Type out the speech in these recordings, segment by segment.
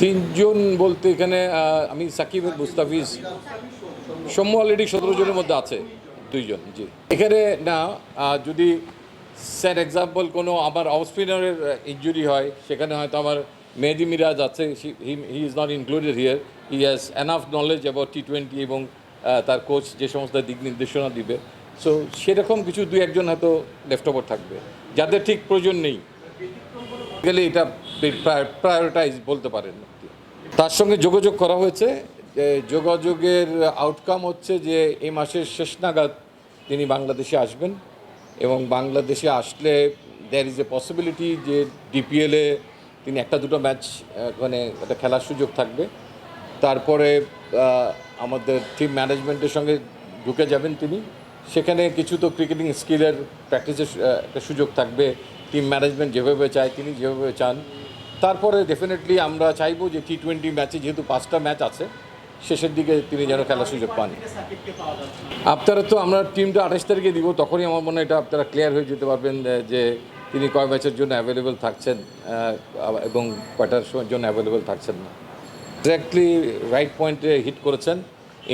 তিনজন বলতে এখানে আমি সাকিব মুস্তাফিজ, সৌম্য অলরেডি সতেরো জনের মধ্যে আছে, দুইজন, জি। এখানে না যদি স্যার এক্সাম্পল কোনো আমার অফ স্পিনারের ইঞ্জুরি হয়, সেখানে হয়তো আমার মেহেদি মিরাজ আছে he is not included here he has enough knowledge about T twenty এবং তার কোচ যে সমস্ত দিক নির্দেশনা দিবে। সো সেরকম কিছু দুই একজন হয়তো লেফট ওভার থাকবে, যাদের ঠিক প্রয়োজন নেই। গেলে এটা প্রায়োরিটাইজ বলতে পারেন। তার সঙ্গে যোগাযোগ করা হয়েছে, যে যোগাযোগের আউটকাম হচ্ছে যে এই মাসের শেষ নাগাদ তিনি বাংলাদেশে আসবেন এবং বাংলাদেশে আসলে দ্যার ইজ এ পসিবিলিটি যে ডিপিএলে তিনি একটা দুটো ম্যাচ মানে একটা খেলার সুযোগ থাকবে। তারপরে আমাদের টিম ম্যানেজমেন্টের সঙ্গে ঢুকে যাবেন তিনি। সেখানে কিছু তো ক্রিকেটিং স্কিলের প্র্যাকটিসের একটা সুযোগ থাকবে। টিম ম্যানেজমেন্ট যেভাবে চায় তিনি যেভাবে চান। তারপরে ডেফিনেটলি আমরা চাইব যে টি টোয়েন্টি ম্যাচে যেহেতু পাঁচটা ম্যাচ আছে, শেষের দিকে তিনি যেন খেলার সুযোগ পান। আপনারা তো আমরা টিমটা আঠাশ তারিখে দিব, তখনই আমার মনে হয় এটা আপনারা ক্লিয়ার হয়ে যেতে পারবেন যে তিনি কয় ম্যাচের জন্য অ্যাভেলেবেল থাকছেন এবং কয়টার সময়ের জন্য অ্যাভেলেবেল থাকছেন না। এক্স্যাক্টলি রাইট পয়েন্টে হিট করেছেন।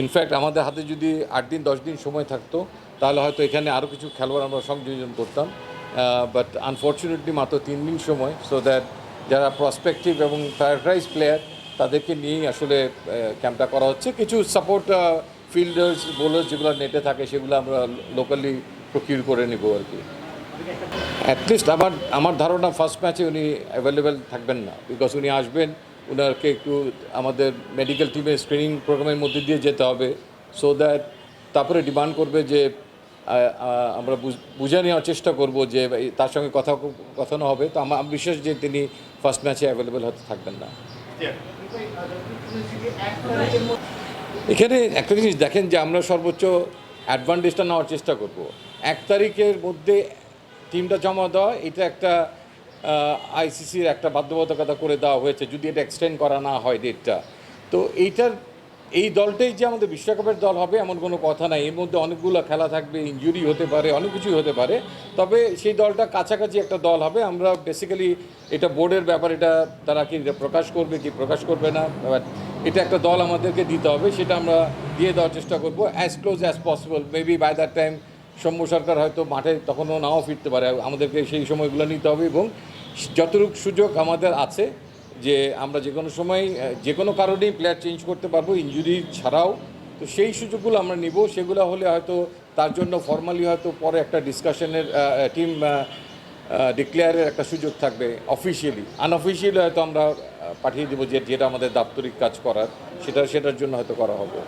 ইনফ্যাক্ট আমাদের হাতে যদি আট দিন, দশ দিন সময় থাকতো, তাহলে হয়তো এখানে আরও কিছু খেলোয়াড় আমরা সংযোজন করতাম। বাট আনফর্চুনেটলি মাত্র তিন দিন সময় সো দ্যাট যারা প্রসপেক্টিভ এবং প্রায়োরিটাইজ প্লেয়ার তাদেরকে নিয়েই আসলে ক্যাম্পটা করা হচ্ছে। কিছু সাপোর্ট ফিল্ডার্স বোলার যেগুলো নেটে থাকে, সেগুলো আমরা লোকালি প্রকিউর করে নেব আর কি। অ্যাটলিস্ট আমার আমার ধারণা ফার্স্ট ম্যাচে উনি অ্যাভেলেবেল থাকবেন না বিকজ উনি আসবেন ওনাকে একটু আমাদের মেডিকেল টিমের স্ক্রিনিং প্রোগ্রামের মধ্যে দিয়ে যেতে হবে সো দ্যাট তারপরে ডিমান্ড করবে যে আমরা বুঝ- নেওয়ার চেষ্টা করব যে তার সঙ্গে কথা, কথানো হবে। তো আমার বিশ্বাস যে তিনি ফার্স্ট ম্যাচে অ্যাভেলেবেল হতে থাকবেন না। এখানে একটা জিনিস দেখেন যে আমরা সর্বোচ্চ অ্যাডভান্টেজটা নেওয়ার চেষ্টা করব। এক তারিখের মধ্যে টিমটা জমা দেওয়া, এটা একটা আইসিসির একটা বাধ্যবাধকতা করে দেওয়া হয়েছে, যদি এটা এক্সটেন্ড করা না হয় ডেটটা তো এইটার এই দলটাই যে আমাদের বিশ্বকাপের দল হবে এমন কোনো কথা নাই। এর মধ্যে অনেকগুলো খেলা থাকবে ইনজুরি হতে পারে, অনেক কিছুই হতে পারে। তবে সেই দলটা কাছাকাছি একটা দল হবে। আমরা বেসিক্যালি এটা বোর্ডের ব্যাপার, এটা তারা কি প্রকাশ করবে, কি প্রকাশ করবে না? এটা একটা দল আমাদেরকে দিতে হবে, সেটা আমরা দিয়ে দেওয়ার চেষ্টা করব as close as possible maybe by that time Soumya Sarkar হয়তো মাঠে তখনও নাও ফিরতে পারে। আমাদেরকে সেই সময়গুলো নিতে হবে এবং যতটুকু সুযোগ আমাদের আছে যে আমরা যে কোনো সময় যে কোনো কারণেই প্লেয়ার চেঞ্জ করতে পারব ইঞ্জুরি ছাড়াও। তো সেই সুযোগগুলো আমরা নিব, সেগুলো হলে হয়তো তার জন্য ফর্মালি হয়তো পরে একটা ডিসকাশনের টিম ডিক্লেয়ারের একটা সুযোগ থাকবে অফিসিয়ালি আনঅফিসিয়ালি হয়তো আমরা পাঠিয়ে দেবো যে, যেটা আমাদের দাপ্তরিক কাজ করার, সেটা, সেটার জন্য হয়তো করা হবে।